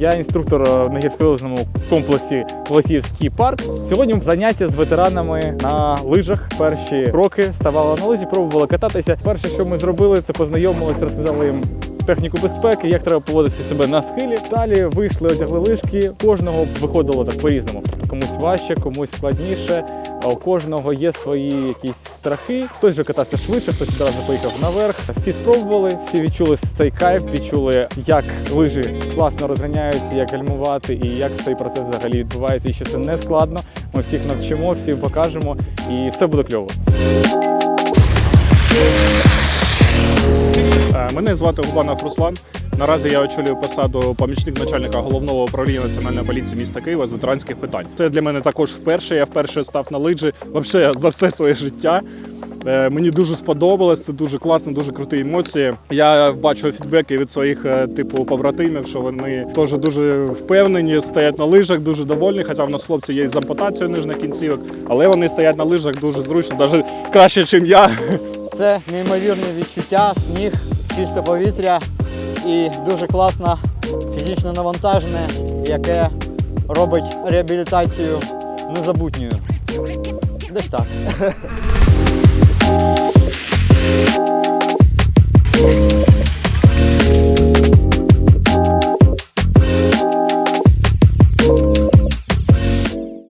Я інструктор е, на гірськолижному комплексі Голосіївський парк. Сьогодні заняття з ветеранами на лижах. Перші кроки ставали на лижі, пробували кататися. Перше, що ми зробили, це познайомилися, розказали їм техніку безпеки, як треба поводити себе на схилі. Далі вийшли, одягли лижки. Кожного виходило так по-різному. Комусь важче, комусь складніше. У кожного є свої якісь страхи. Хтось же катався швидше, хтось одразу поїхав наверх. Всі спробували, всі відчули цей кайф, відчули, як лижі класно розганяються, як гальмувати і як цей процес взагалі відбувається. І що це не складно. Ми всіх навчимо, всім покажемо, і все буде кльово. Е, Мене звати Губанов Руслан. Наразі я очолюю посаду помічник начальника головного управління національної поліції міста Києва з ветеранських питань. Це для мене також вперше. Я вперше став на лиджі взагалі за все своє життя. Е, Мені дуже сподобалось, це дуже класно, дуже круті емоції. Я бачу фідбеки від своїх е, типу побратимів, що вони теж дуже впевнені, стоять на лижах, дуже довольні. Хоча в нас хлопці є з ампутацією нижних кінцівок, але вони стоять на лижах дуже зручно, навіть краще, ніж я. Це неймовірне відчуття, сніг, чисте повітря і дуже класне фізичне навантаження, яке робить реабілітацію незабутньою. Десь так.